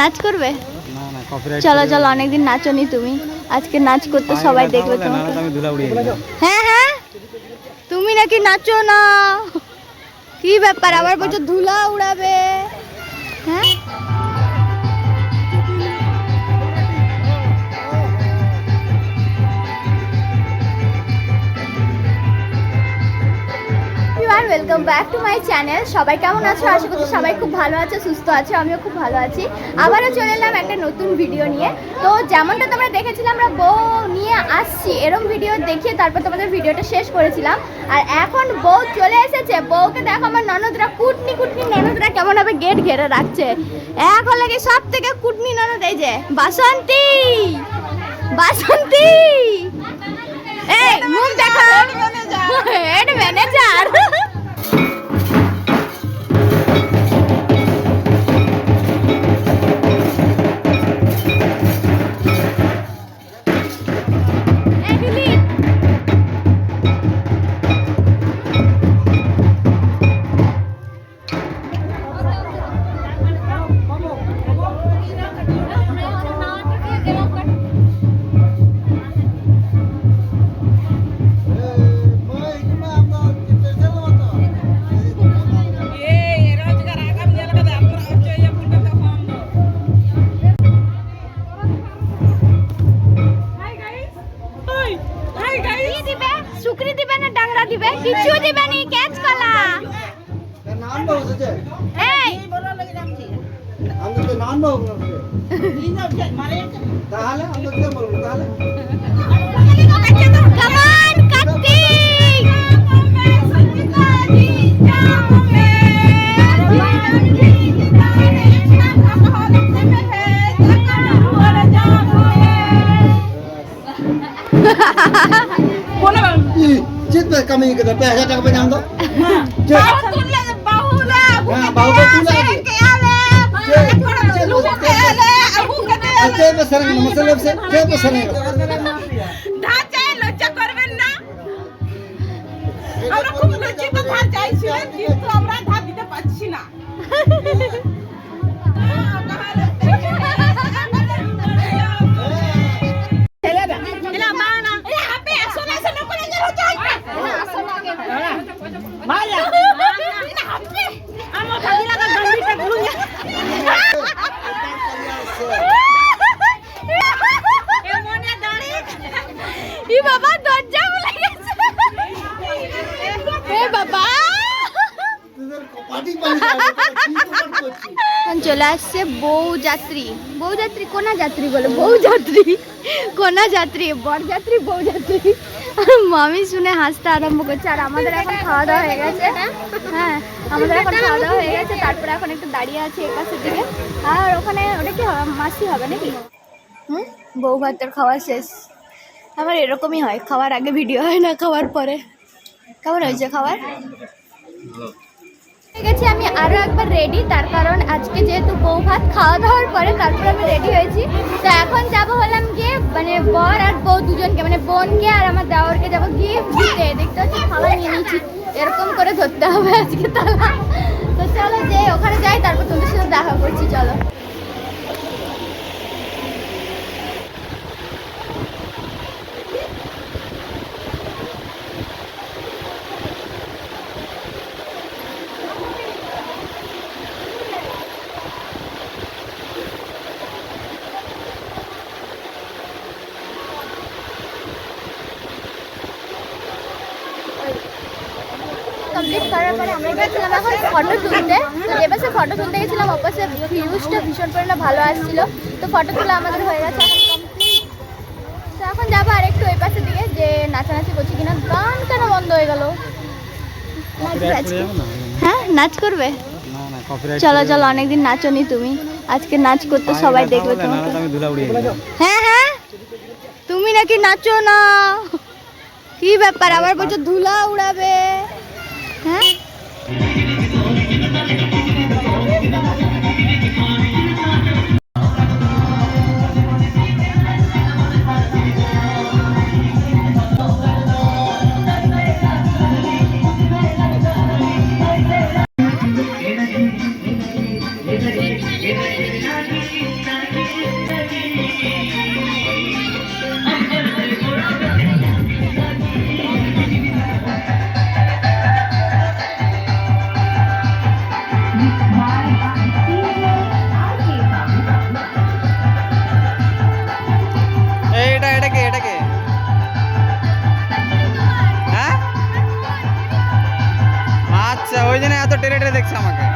নাচ করবে? চলো চলো অনেকদিন নাচনি তুমি। আজকে নাচ করতে সবাই দেখবে তোমাকে। হ্যাঁ হ্যাঁ? তুমি নাকি নাচো না। কি ব্যাপার? আবার বলছো ধুলা উড়াবে। Welcome back to my channel সবাই কেমন আছো? আশা করছি সবাই খুব ভালো আছে সুস্থ আছে আমিও খুব ভালো আছি। আবারও চলে এলাম একটা নতুন ভিডিও নিয়ে। তো যেমনটা তোমরা দেখেছিলাম আমরা বউ নিয়ে আসছি। এরকম ভিডিও দেখিয়ে তারপর তোমাদের ভিডিওটা শেষ করেছিলাম। আর এখন বউ চলে এসেছে। বউকে দেখো আমার ননদরা কুটনি কুটনি ননদরা কেমন হবে গেট ঘেরে রাখছে। এখন লাগে সব থেকে কুটনি ননদ এই যে বাসন্তী! বাসন্তী! এই মুখ দেখো হেড ম্যানেজার কি দিবে শুকরি দিবে না ডাংরা দিবে কিছু দিবে নি ক্যাচ কলা নাম বাবু আছে এই আমি তো নাম বাবু তাহলে আমি তো কি বলবো তাহলে কামান কার্তিক कमी करता पैसा टाक पे जाम दो बाहु तुले बाहु ले बाहु तो के आले थोड़ा लुक के आले अबू के आले ते पे सरंग मसलब से ते पे सरंग চলে আসছে বউ যাত্রী বউ যাত্রী কোনা যাত্রী বলে? বউ যাত্রী কোনা যাত্রী বর যাত্রী বউ যাত্রী মামি শুনে হাসতে আরম্ভ করছে, আর আমাদের এখন খাওয়া দাওয়া হয়ে গেছে। হ্যাঁ আমাদের এখন খাওয়া দাওয়া হয়ে গেছে, তারপরে এখন একটু দাঁড়িয়ে আছে এ পাশের দিকে। আর ওখানে ওটা কি? মাসি হবে নাকি? হুম? বউ ভাতের খাওয়া শেষ। আমার এরকমই হয়, খাওয়ার আগে ভিডিও হয় না, খাওয়ার পরে। কেমন হয়েছে খাবার গেছি, আমি আরও একবার রেডি তার কারণ আজকে যেহেতু বউ ভাত খাওয়া দাওয়ার পরে, তারপর আমি রেডি হয়েছি। তো এখন যাব হলাম গিয়ে মানে বর আর বউ দুজনকে মানে বোনকে আর আমার দেওয়ারকে যাব গিফট দিতে দেখতে হচ্ছে থালা নিয়ে নিয়েছি, এরকম করে ধরতে হবে আজকে তালা তো চলো যে ওখানে যাই, তারপর তোমাদের সাথে দেখা করছি, চলো। কমপ্লিট করার পরে আমরা গেছিলাম এখন ফটো তুলতে। তো যে ফটো তুলতে গেছিলাম অপাশে ভিউজটা ভীষণ পরিমাণে ভালো আসছিল। তো ফটো তোলা আমাদের হয়ে গেছে এখন কমপ্লিট তো এখন যাব আর একটু ওই পাশের দিকে যে নাচানাচি করছি কিনা। গান কেন বন্ধ হয়ে গেল? হ্যাঁ নাচ করবে? চলো চলো অনেকদিন নাচনি তুমি। আজকে নাচ করতে সবাই দেখবে তোমাকে। হ্যাঁ হ্যাঁ। তুমি নাকি নাচো না। কি ব্যাপার? আবার বলছো ধুলা উড়াবে। হ্যাঁ দেখছে আমাকে।